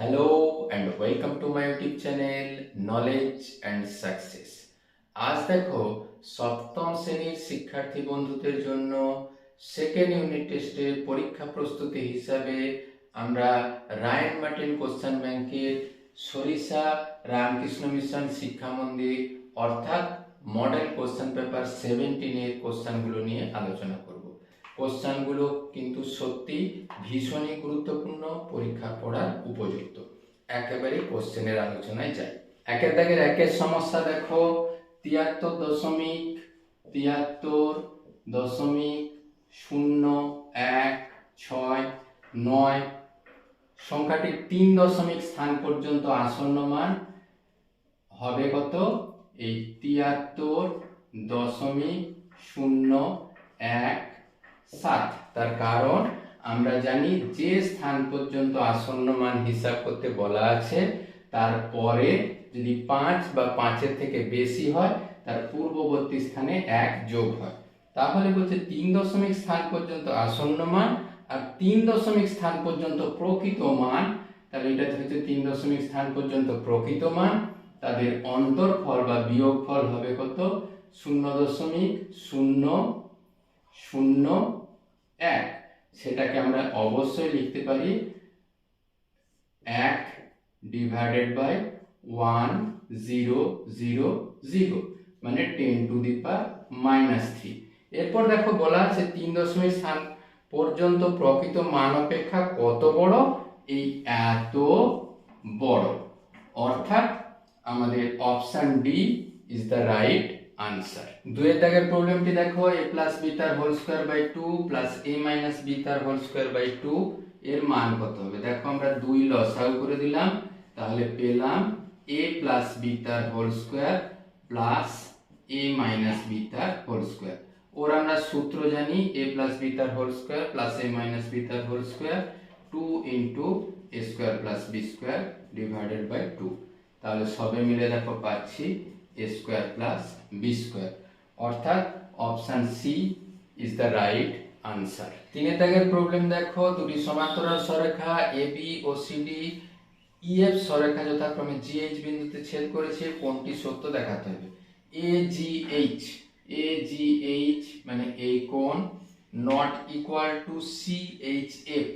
Hello and welcome to my YouTube channel knowledge and success আজ দেখো সপ্তম শ্রেণির শিক্ষার্থী বন্ধুদের জন্য সেকেন্ড ইউনিট টেস্টের পরীক্ষা প্রস্তুতি হিসাবে আমরা রায়ন মার্টিন কোশ্চেন ব্যাংকের সরিষা রামকৃষ্ণ মিশন শিক্ষা মন্দির অর্থাৎ মডেল কোশ্চেন পেপার সেভেন্টিনের কোশ্চেনগুলো নিয়ে আলোচনা করব। কোশ্চেনগুলো কিন্তু সত্যি ভীষণই গুরুত্বপূর্ণ, পরীক্ষা পড়ার উপযুক্ত। একেবারে কোশ্চেনের আলোচনায় যাই। একের দাগের একের সমস্যা দেখো, তিয়াত্তর দশমিক তিয়াত্তর দশমিক শূন্য এক ছয় নয়। সংখ্যাটির তিন দশমিক স্থান পর্যন্ত আসন্ন মান হবে কত? এই তিয়াত্তর দশমিক শূন্য এক সাত। তার কারণ, আমরা জানি যে স্থান পর্যন্ত আসন্ন মান হিসাব করতে বলা আছে তারপরে যদি পাঁচ বা পাঁচের থেকে বেশি হয়, তার পূর্ববর্তী স্থানে এক যোগ হয়। তাহলে বলছে তিন দশমিক স্থান পর্যন্ত আসন্ন মান আর তিন দশমিক স্থান পর্যন্ত প্রকৃত মান। তাহলে এটা হচ্ছে তিন দশমিক স্থান পর্যন্ত প্রকৃত মান। তাদের অন্তরফল বা বিয়োগ ফল হবে কত? শূন্য দশমিক শূন্য শূন্য এক, সেটাকে আমরা অবশ্যই লিখতে পারি এক divided by one zero zero zero মানে ten to the power minus three এরপর দেখো বলা আছে তিন দশমিক স্থান পর্যন্ত প্রকৃত মান অপেক্ষা কত বড়? এই এত বড়। অর্থাৎ আমাদের option D is the right answer দুয়ের দাগের প্রবলেমটি দেখো এ প্লাস বি তার whole square by two plus A minus B তার হোল স্কোয়ার বাই টু এর মান কত হবে? দেখো, আমরা দুই লসাগু করে দিলাম, তাহলে পেলাম এ প্লাস বি তার whole square plus A minus B তার হোল স্কোয়ার ওর আমরা সূত্র জানি এ প্লাস বি তার whole square plus A minus B তার whole square two into A square plus B square divided by two তাহলে সবে মিলে দেখো পাচ্ছি স্কোয়ার প্লাস বি স্কোয়ার অর্থাৎ option C is the right answer তিনের দাগের প্রবলেম দেখো, দুটি সমান্তরাল সরেখা A B O CD EF সরেখা যথাক্রমে জিএইচ বিন্দুতে ছেদ করেছে, কোনটি সত্য দেখাতে হবে? এ G H A G H মানে এই কোণ not equal to C H F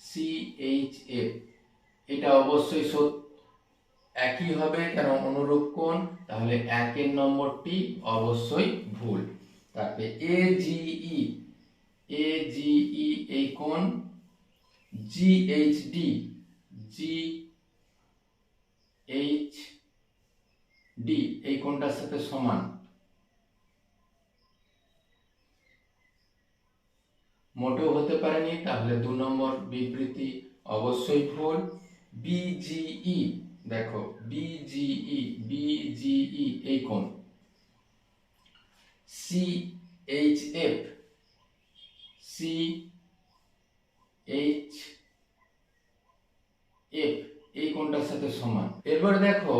C H F এটা অবশ্যই সত্য। একই হবে কেন অনুরূপ কোণ? তাহলে একের নম্বরটি অবশ্যই ভুল। তারপরে এ জিই এ জিই এই কোণ G H D G H D এই কোণটার সাথে সমান। মোটেও হতে পারেনি, তাহলে দু নম্বর বিবৃতি অবশ্যই ভুল। বিজিই দেখো B G E B G E এই কোণ C H F C H F এই কোণটার সাথে সমান? এরপর দেখো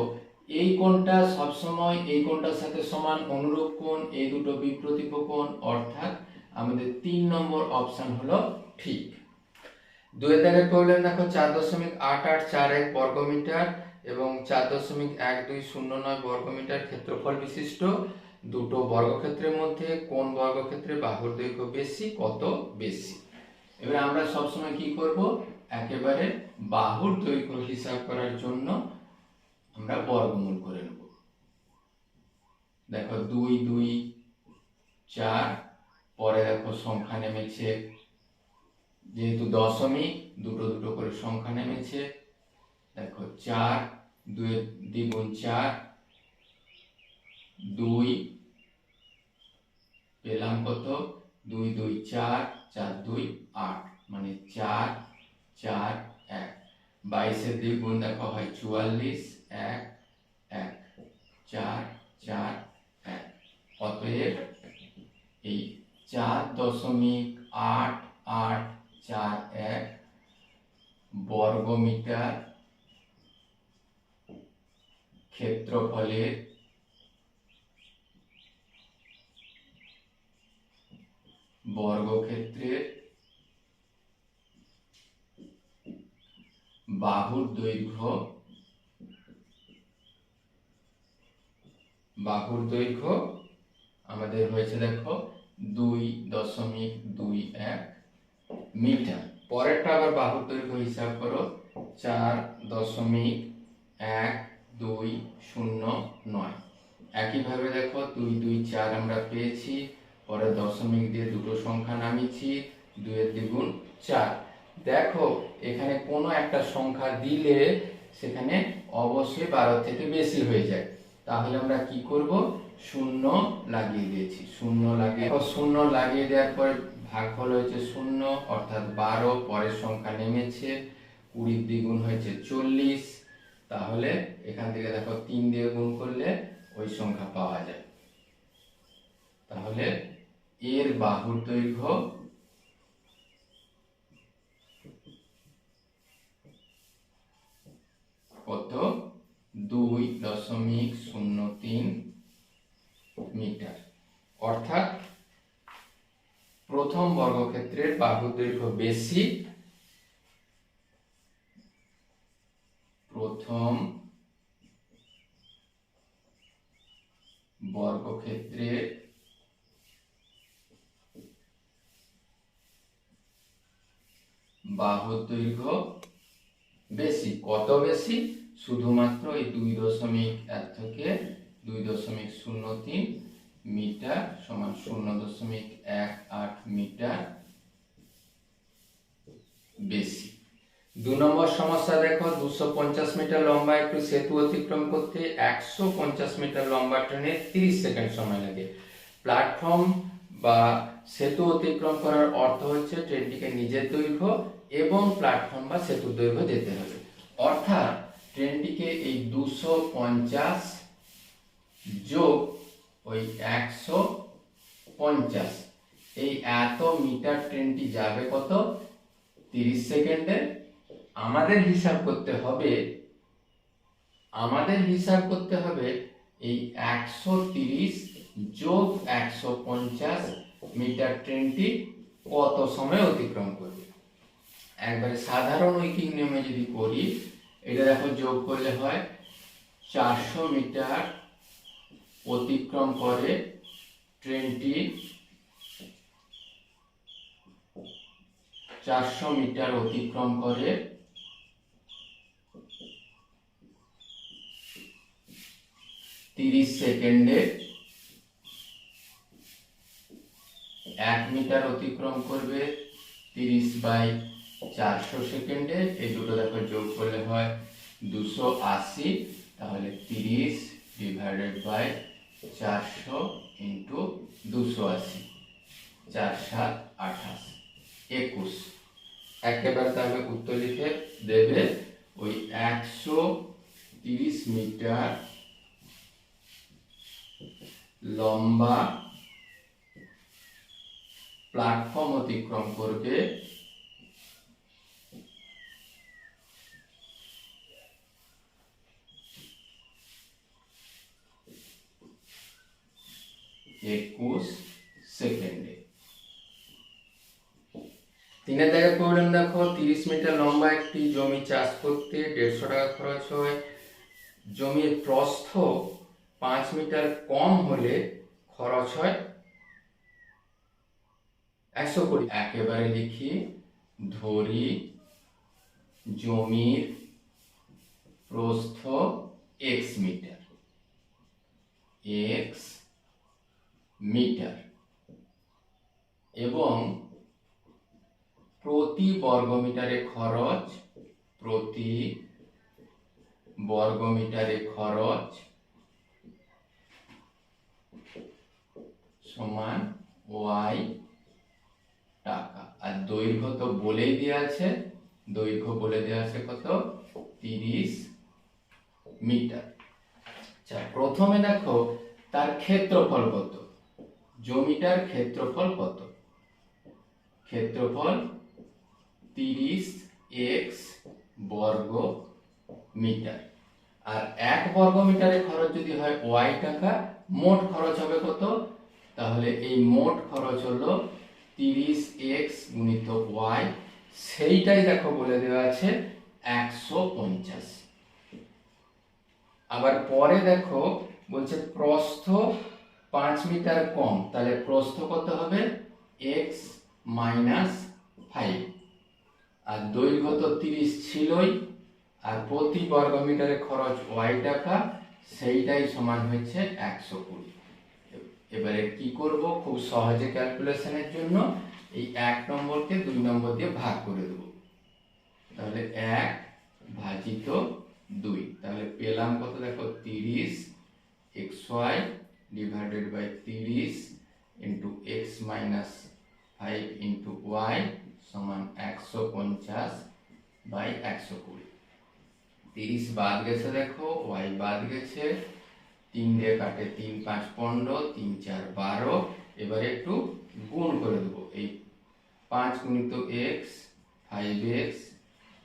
এই কোণটা সবসময় এই কোণটার সাথে সমান? অনুরূপ কোণ এই দুটো বিপ্রতীপ কোণ, অর্থাৎ আমাদের তিন নম্বর অপশন হলো ঠিক। দুই দাগের প্রবলেম দেখো, চার দশমিক আট আট চার এক বর্গমিটার এবং চার দশমিক এক দুই শূন্য নয় বর্গমিটার ক্ষেত্রফল বিশিষ্ট। দুটো বর্গক্ষেত্রের মধ্যে কোন বর্গক্ষেত্রে বাহুর দৈর্ঘ্য বেশি, কত বেশি? এবার আমরা সবসময় কি করব? একেবারে বাহুর দৈর্ঘ্য হিসাব করার জন্য আমরা বর্গমূল করে নেব। দেখো দুই দুই, চার, পরে দেখো সংখ্যা নেমেছে। যেহেতু দশমিক, দুটো দুটো করে সংখ্যা নেমেছে। দেখো চার দুই দ্বিগুণ চার, দুই, পেলাম কত? দুই দুই, চার চার, দুই, আট মানে চার চার, এক। বাইশের দ্বিগুণ দেখো হয় চুয়াল্লিশ, এক এক, চার চার, এক। অতএব এই চার দশমিক আট আট, চার, এক বর্গমিটার ক্ষেত্রফলের বর্গক্ষেত্রের বাহুর দৈর্ঘ্য বাহুর দৈর্ঘ্য আমাদের হয়েছে দেখো দুই দশমিক দুই এক মিটার। পরেরটা আবার বাহুর দৈর্ঘ্য হিসাব করো, চার দশমিক এক দুই শূন্য নয়। একইভাবে দেখো, দুই দুই, চার আমরা পেয়েছি। পরে দশমিক দিয়ে দুটো সংখ্যা নামিয়েছি, দুইয়ের দ্বিগুণ চার। দেখো, এখানে কোনো একটা সংখ্যা দিলে সেখানে অবশ্যই বারো থেকে বেশি হয়ে যায়। তাহলে আমরা কি করব? শূন্য লাগিয়ে দিয়েছি। শূন্য লাগিয়ে শূন্য লাগিয়ে দেওয়ার পরে ভাগফল হয়েছে শূন্য, অর্থাৎ বারো, পরের সংখ্যা নেমেছে, কুড়ির দ্বিগুণ হয়েছে চল্লিশ। তাহলে এখান থেকে দেখো তিন দিয়ে গুণ করলে ওই সংখ্যা পাওয়া যায়। তাহলে এর বাহুর দৈর্ঘ্য কত? দুই দশমিক শূন্য তিন মিটার। অর্থাৎ প্রথম বর্গক্ষেত্রের বাহুর দৈর্ঘ্য বেশি প্রথম বর্গক্ষেত্রের বাহুর দৈর্ঘ্য বেশি। কত বেশি? শুধুমাত্র এই দুই দশমিক এক থেকে দুই দশমিক শূন্য তিন মিটার সমান শূন্য দশমিক এক আট মিটার বেশি। দু নম্বর সমস্যা দেখো, দুশো পঞ্চাশ মিটার লম্বা একটু সেতু অতিক্রম করতে একশো পঞ্চাশ মিটার লম্বা ট্রেনে তিরিশ সেকেন্ড সময় লাগে। প্ল্যাটফর্ম বা সেতু অতিক্রম করার অর্থ হচ্ছে ট্রেনটিকে নিজের দৈর্ঘ্য এবং প্ল্যাটফর্ম বা সেতুর দৈর্ঘ্য যেতে হবে। অর্থাৎ ট্রেনটিকে এই দুশো পঞ্চাশ যোগ ওই একশো পঞ্চাশ। এই এত মিটার ট্রেনটি যাবে কত? তিরিশ সেকেন্ডে। আমাদের হিসাব করতে হবে, আমাদের হিসাব করতে হবে এই একশো তিরিশ যোগ একশো পঞ্চাশ মিটার ট্রেনটি কত সময় অতিক্রম করবে? একবারে সাধারণ উইকিং নিয়মে যদি করি, এটা দেখো যোগ করলে হয় চারশো মিটার অতিক্রম করে ট্রেনটি চারশো মিটার অতিক্রম করে তিরিশ সেকেন্ডে এক মিটার অতিক্রম করবে তিরিশ বাই চারশো সেকেন্ডে এই দুটো দেখো যোগ করলে হয় দুশো আশি, তাহলে তিরিশ ডিভাইডেড বাই চারশো ইন্টু দুশো আশি চার সাত আঠাশ, একুশ। একেবারে তাহলে উত্তর লিখে দেবে ওই একশো তিরিশ মিটার লম্বা প্ল্যাটফর্ম অতিক্রম করবে একুশ সেকেন্ডে। তিনের জায়গায় প্রবলেম দেখো, তিরিশ মিটার লম্বা একটি জমি চাষ করতে দেড়শো টাকা খরচ হয়। জমির প্রস্থ পাঁচ মিটার কম হলে খরচ হয় একশো কুড়ি একেবারে লিখি, ধরি, জমির প্রস্থ এক্স মিটার। X metre. এবং প্রতি বর্গমিটারে খরচ, প্রতি বর্গমিটারে খরচ সমান ওয়াই টাকা। আর দৈর্ঘ্য তো বলেই দেওয়া আছে। দৈর্ঘ্য বলে দেওয়া আছে কত? তিরিশ মিটার। আচ্ছা প্রথমে দেখো তার ক্ষেত্রফল কত? জমিটার ক্ষেত্রফল কত? ক্ষেত্রফল তিরিশ এক্স বর্গ মিটার। আর এক বর্গ মিটারে খরচ যদি হয় ওয়াই টাকা, মোট খরচ হবে কত? তাহলে এই মোট খরচ হলো তিরিশ এক্স গুণিত ওয়াই, সেইটাই দেখো বলে দেওয়া আছে একশো পঞ্চাশ। আবার পরে দেখো বলছে প্রস্থ পাঁচ মিটার কম, তাহলে প্রস্থ কত হবে? এক্স মাইনাস ফাইভ আর দৈর্ঘ্য তো তিরিশ ছিলই, আর প্রতি বর্গ মিটারে খরচ ওয়াই টাকা, সেইটাই সমান হচ্ছে একশো কুড়ি। এবারে কি করব? খুব সহজে ক্যালকুলেশনের জন্য এই এক নম্বরকে দুই নম্বর দিয়ে ভাগ করে দেব। তাহলে এক ভাজিত দুই। তাহলে পেলাম কত? দেখো তিরিশ, এক্স ওয়াই ডিভাইডেড বাই তিরিশ into X minus five into Y সমান একশো পঞ্চাশ বাই একশো কুড়ি। তিরিশ বাদ গেছে দেখো ওয়াই বাদ গেছে, তিন দিয়ে কাটে তিন পাঁচ পনেরো, তিন চার বারো, এবারে একটু গুণ করে দেবো। এই পাঁচ গুণিত এক্স ফাইভ এক্স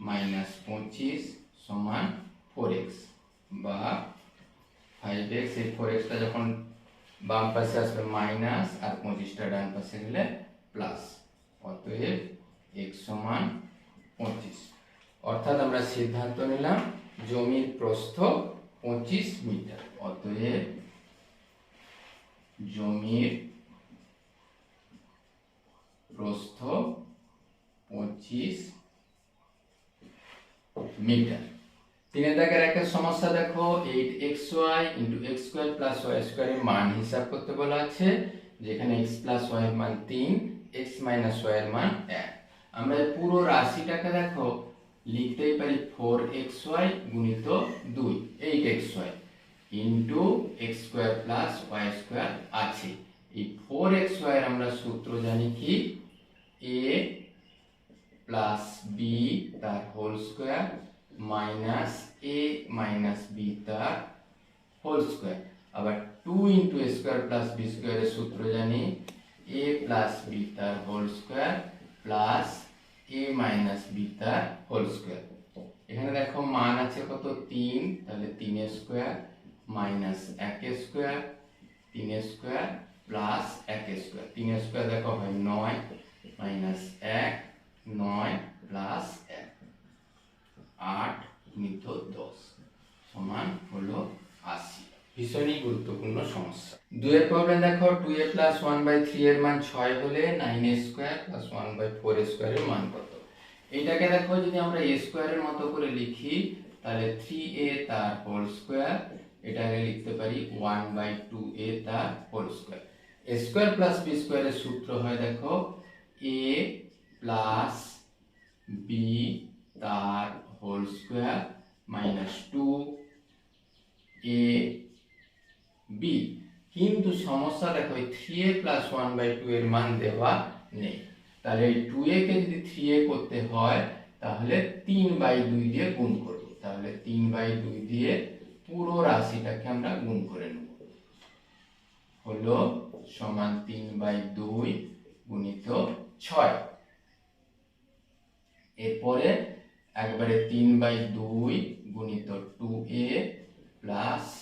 মাইনাস পঁচিশ সমান ফোর এক্স বা ফাইভ এক্স এই ফোর এক্সটা যখন বাম পাশে আসবে মাইনাস আর পঁচিশটা ডান পাশে গেলে প্লাস। অতএব এক্স সমান পঁচিশ। অর্থাৎ আমরা সিদ্ধান্ত নিলাম জমির প্রস্থ পঁচিশ মিটার। অতএব জমির প্রস্থ পঁচিশ মিটার। তিনের দাগের একটা সমস্যা দেখো eight X Y into X square plus Y স্কোয়ারের মান হিসাব করতে বলা আছে, যেখানে এক্স প্লাস ওয়াই মান তিন এক্স মাইনাস ওয়াই মান এক। আমরা পুরো রাশিটাকে দেখো, লিখতেই পারি ফোর এক্স ওয়াই গুণিত দুই eight X Y into X square plus Y square আছে। এই ফোর এক্স ওয়াই আমরা সূত্র জানি কি? এ প্লাস বি তার whole square minus A minus B তার হোল স্কোয়ার আবার two into A square plus B স্কোয়ারের সূত্র জানি এ প্লাস বি তার whole square plus A minus B তার হোল স্কোয়ার এখানে দেখো মান আছে কত? তিন, তাহলে তিনের স্কোয়ার মাইনাস এক স্কোয়ার তিনের স্কোয়ার প্লাস এক স্কোয়ার তিনের স্কোয়ার দেখো হয় নয় মাইনাস এক নয় প্লাস এক আট গুণিত দশ সমান হলো আশি ভীষণই গুরুত্বপূর্ণ সমস্যা। দুয়ের প্রবলেম দেখো two A plus one by three এর মান ছয় হলে nine A square plus one by four স্কোয়ারের মান কত? এইটাকে দেখো, যদি আমরা এ স্কোয়ারের মতো করে লিখি, তাহলে থ্রি এ তার হোল স্কোয়ার এটাকে লিখতে পারি ওয়ান বাই টু এ তার whole square A square plus B স্কোয়ারের সূত্র হয় দেখো এ প্লাস বি তার whole square minus two A B. কিন্তু সমস্যা দেখো three A plus one by two এর মান দেওয়া নেই। তাহলে এই টু এ কে যদি থ্রি এ করতে হয়, তাহলে তিন বাই দুই দিয়ে গুণ করব। তাহলে তিন বাই দুই দিয়ে পুরো রাশিটাকে আমরা গুণ করে নেব। হলো সমান তিন বাই দুই গুণিত ছয়। এরপরে একবারে তিন বাই দুই গুণিত টু এ প্লাস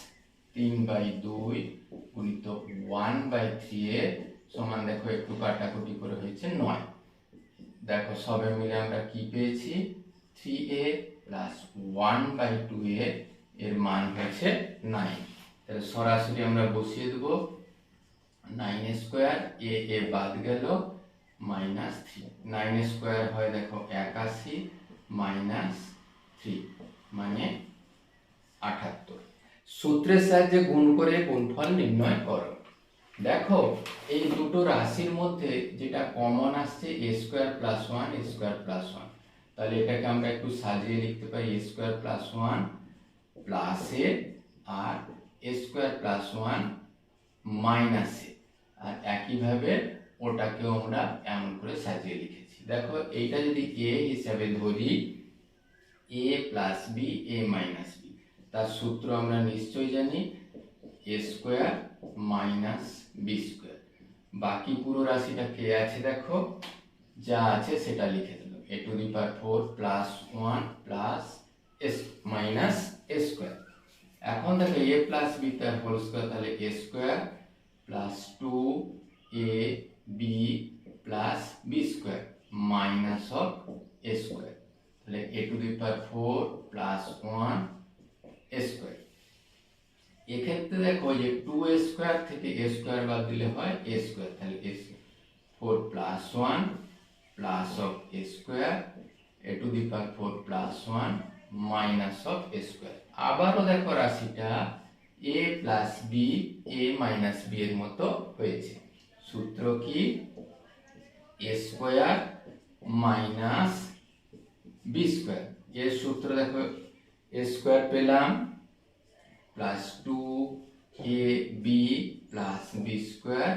তিন বাই দুই গুণিত ওয়ান বাই থ্রি এ সমান দেখো একটু কাটাকুটি করে হয়েছে নয়। দেখো সবে মিলে আমরা কি পেয়েছি? Three A plus one by two A এর মান হয়েছে নাইন। তাহলে সরাসরি আমরা বসিয়ে দেবো। নাইন স্কোয়ার এ এ বাদ গেল মাইনাস থ্রি। নাইন স্কোয়ার হয় দেখো একাশি মাইনাস থ্রি মানে আটাত্তর। সূত্রের সাহায্যে গুণ করে গুণফল নির্ণয় করো। দেখো, এই দুটো রাশির মধ্যে যেটা কমন আসছে A square plus one A square plus one তাহলে এটাকে আমরা একটু সাজিয়ে লিখতে পারি A square plus one plus A R A square plus one minus A আর একইভাবে ওটাকেও আমরা এমন করে সাজিয়ে লিখেছি। দেখো, এইটা যদি এ হিসাবে ধরি A plus B A minus B তার সূত্র আমরা নিশ্চয়ই জানি A square minus B square বাকি পুরো রাশিটা কে আছে দেখো? যা আছে সেটা লিখে দিল। A to the power four plus one plus S minus A square এখন দেখো এ প্লাস বি তার হোল স্কোয়ার তাহলে A square plus two A B plus B square minus of A square তাহলে A to the power four plus one square এক্ষেত্রে দেখো যে two এ square থেকে এ square বাদ দিলে হয় এ স্কোয়ার তাহলে A four plus one plus of A square A to the power four plus one minus of A square আবারও দেখো রাশিটা A plus B A minus B এর মতো হয়েছে। সূত্র কি? A square minus B square এর সূত্র দেখো এ স্কোয়ার পেলাম plus two A B plus B square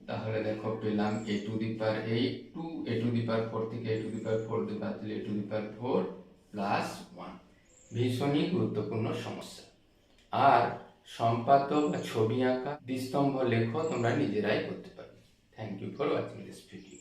তাহলে দেখো পেলাম A to the power eight two A to the power four থেকে A to the power four the power দিলে A to the power four plus one ভীষণই গুরুত্বপূর্ণ সমস্যা। আর সম্পাদ্য বা ছবি আঁকা দ্বিস্তম্ভ লেখো তোমরা নিজেরাই করতে পারবে। Thank you for watching this video